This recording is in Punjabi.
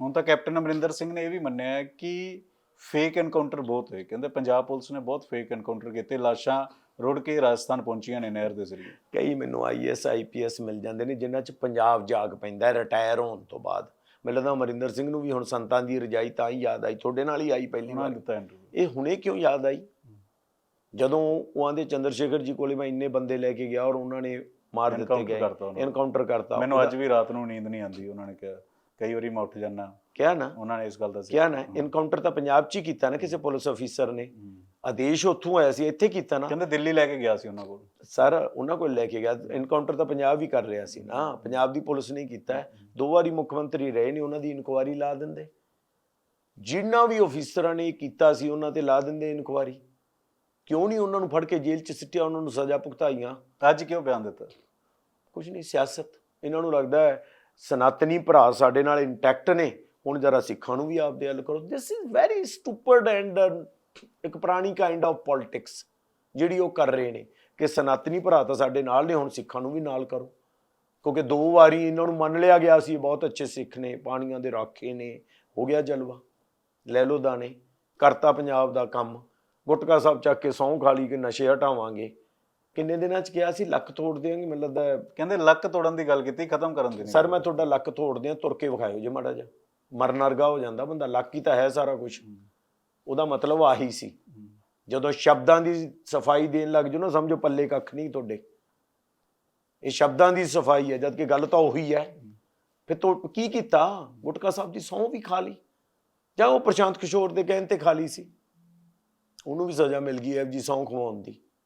ਹੁਣ ਤਾਂ ਕੈਪਟਨ ਅਮਰਿੰਦਰ ਸਿੰਘ ਨੇ ਇਹ ਵੀ ਮੰਨਿਆ ਹੈ ਕਿ ਫੇਕ ਐਨਕਾਊਂਟਰ ਬਹੁਤ ਹੋਏ। ਕਹਿੰਦੇ ਪੰਜਾਬ ਪੁਲਿਸ ਨੇ ਬਹੁਤ ਫੇਕ ਐਨਕਾਊਂਟਰ ਕੀਤੇ ਲਾਸ਼ਾਂ ਰੁੜ ਕੇ ਰਾਜਸਥਾਨ ਪਹੁੰਚੀਆਂ ਨੇ ਨਹਿਰ ਦੇ ਜ਼ਰੀਏ। ਕਈ ਮੈਨੂੰ ਆਈਐਸ ਆਈਪੀਐਸ ਮਿਲ ਜਾਂਦੇ ਨੇ ਜਿਨ੍ਹਾਂ 'ਚ ਪੰਜਾਬ ਜਾਗ ਪੈਂਦਾ ਰਿਟਾਇਰ ਹੋਣ ਤੋਂ ਬਾਅਦ। ਮੈਨੂੰ ਲੱਗਦਾ ਅਮਰਿੰਦਰ ਸਿੰਘ ਨੂੰ ਵੀ ਹੁਣ ਸੰਤਾਂ ਦੀ ਰਜਾਈ ਤਾਂ ਹੀ ਯਾਦ ਆਈ ਤੁਹਾਡੇ ਨਾਲ ਹੀ ਆਈ ਪਹਿਲੀ ਵਾਰ। ਇਹ ਹੁਣੇ ਕਿਉਂ ਯਾਦ ਆਈ? ਜਦੋਂ ਉਹ ਆਂਦੇ ਚੰਦਰ ਸ਼ੇਖਰ ਜੀ ਕੋਲੇ ਮੈਂ ਇੰਨੇ ਬੰਦੇ ਲੈ ਕੇ ਗਿਆ ਔਰ ਉਹਨਾਂ ਨੇ ਮਾਰ ਦਿੱਤੇ ਗਏ। ਐਨਕਾਊਂਟਰ ਕਰਤਾ। ਮੈਨੂੰ ਅੱਜ ਵੀ ਰਾਤ ਨੂੰ ਨੀਂਦ ਨਹੀਂ ਆਉਂਦੀ ਉਹਨਾਂ ਨੇ ਕਿਹਾ। ਕਈ ਵਾਰੀ ਮੈਂ ਉੱਠ ਜਾਂਦਾ। ਕਿਹਾ ਨਾ? ਉਹਨਾਂ ਨੇ ਇਸ ਗੱਲ ਦਾ ਜ਼ਿਕਰ ਕਿਹਾ ਨਾ ਹਾਂ। ਐਨਕਾਊਂਟਰ ਤਾਂ ਪੰਜਾਬ 'ਚ ਹੀ ਕੀਤਾ ਨਾ ਕਿਸੇ ਪੁਲਿਸ ਅਫੀਸਰ ਨੇ। ਆਦੇਸ਼ ਉੱਥੋਂ ਆਇਆ ਸੀ ਇੱਥੇ ਕੀਤਾ ਨਾ। ਕਹਿੰਦੇ ਦਿੱਲੀ ਲੈ ਕੇ ਗਿਆ ਸੀ ਉਹਨਾਂ ਕੋਲ। ਸਰ ਉਹਨਾਂ ਕੋਲ ਲੈ ਕੇ ਗਿਆ। ਐਨਕਾਊਂਟਰ ਤਾਂ ਪੰਜਾਬ ਵੀ ਕਰ ਰਿਹਾ ਸੀ ਨਾ। ਪੰਜਾਬ ਦੀ ਪੁਲਿਸ ਨੇ ਕੀਤਾ। ਦੋ ਵਾਰੀ ਮੁੱਖ ਮੰਤਰੀ ਰਹੇ ਨੇ ਉਹਨਾਂ ਦੀ ਇਨਕੁਆਰੀ ਲਾ ਦਿੰਦੇ। ਜਿਨ੍ਹਾਂ ਵੀ ਅਫੀਸਰਾਂ ਨੇ ਕੀਤਾ ਸੀ ਉਹਨਾਂ ਤੇ ਲਾ ਦਿੰਦੇ ਇਨਕੁਆਰੀ ਕਿਉਂ ਨਹੀਂ ਉਹਨਾਂ ਨੂੰ ਫੜ ਕੇ ਜੇਲ੍ਹ 'ਚ ਸਿੱਟਿਆ ਉਹਨਾਂ ਨੂੰ ਸਜ਼ਾ ਭੁਗਤਾਈਆਂ? ਅੱਜ ਕਿਉਂ ਬਿਆਨ ਦਿੱਤਾ? ਕੁਝ ਨਹੀਂ ਸਿਆਸਤ। ਇਹਨਾਂ ਨੂੰ ਲੱਗਦਾ ਹੈ ਸਨਾਤਨੀ ਭਰਾ ਸਾਡੇ ਨਾਲ ਇੰਟੈਕਟ ਨੇ, ਹੁਣ ਜਰਾ ਸਿੱਖਾਂ ਨੂੰ ਵੀ ਆਪਦੇ ਹੱਲ ਕਰੋ। This is very stupid and ਇੱਕ ਪੁਰਾਣੀ ਕਾਈਂਡ ਆਫ ਪੋਲਿਟਿਕਸ ਜਿਹੜੀ ਉਹ ਕਰ ਰਹੇ ਨੇ ਕਿ ਸਨਾਤਨੀ ਭਰਾ ਤਾਂ ਸਾਡੇ ਨਾਲ ਨੇ, ਹੁਣ ਸਿੱਖਾਂ ਨੂੰ ਵੀ ਨਾਲ ਕਰੋ। ਕਿਉਂਕਿ ਦੋ ਵਾਰੀ ਇਹਨਾਂ ਨੂੰ ਮੰਨ ਲਿਆ ਗਿਆ ਸੀ, ਬਹੁਤ ਅੱਛੇ ਸਿੱਖ ਨੇ, ਪਾਣੀਆਂ ਦੇ ਰਾਖੇ ਨੇ, ਹੋ ਗਿਆ ਜਲਵਾ। ਲੈ ਲੋ ਦਾਣੇ, ਕਰਤਾ ਪੰਜਾਬ ਦਾ ਕੰਮ। ਗੁਟਕਾ ਸਾਹਿਬ ਚੱਕ ਕੇ ਸਹੁੰ ਖਾ ਲਈ ਕਿ ਨਸ਼ੇ ਹਟਾਵਾਂਗੇ। ਕਿੰਨੇ ਦਿਨਾਂ ਚ ਕਿਹਾ ਸੀ? ਲੱਖ ਤੋੜ ਦੇਵਾਂਗੇ ਮੈਨੂੰ ਲੱਗਦਾ ਕਹਿੰਦੇ ਲੱਕ ਤੋੜਨ ਦੀ ਗੱਲ ਕੀਤੀ ਖਤਮ ਕਰਨ ਦੀ ਨਹੀਂ ਸਰ ਮੈਂ ਤੁਹਾਡਾ ਲੱਕ ਤੋੜ ਦਿਆਂ ਤੁਰ ਕੇ ਵਿਖਾਇਓ ਜੇ ਮਾੜਾ ਜਿਹਾ। ਮਰਨ ਵਰਗਾ ਹੋ ਜਾਂਦਾ ਬੰਦਾ ਲੱਕ ਹੀ ਤਾਂ ਹੈ ਸਾਰਾ ਕੁਝ ਉਹਦਾ ਮਤਲਬ ਆਹੀ ਸੀ। ਜਦੋਂ ਸ਼ਬਦਾਂ ਦੀ ਸਫ਼ਾਈ ਦੇਣ ਲੱਗ ਜਾਓ ਨਾ ਸਮਝੋ ਪੱਲੇ ਕੱਖ ਨਹੀਂ ਤੁਹਾਡੇ। ਇਹ ਸ਼ਬਦਾਂ ਦੀ ਸਫ਼ਾਈ ਹੈ ਜਦ ਕਿ ਗੱਲ ਤਾਂ ਉਹੀ ਹੈ। ਫਿਰ ਤੋ ਕੀ ਕੀਤਾ? ਗੁਟਕਾ ਸਾਹਿਬ ਦੀ ਸਹੁੰ ਵੀ ਖਾ ਲਈ। ਜਾਂ ਉਹ ਪ੍ਰਸ਼ਾਂਤ ਕਿਸ਼ੋਰ ਦੇ ਕਹਿਣ ਤੇ ਖਾ ਲਈ ਸੀ। ਉਹਨੂੰ ਵੀ ਸਜ਼ਾ ਮਿਲ ਗਈ ਹੈ ਜੀ ਸਹੁੰ ਖਵਾਉਣ ਦੀ।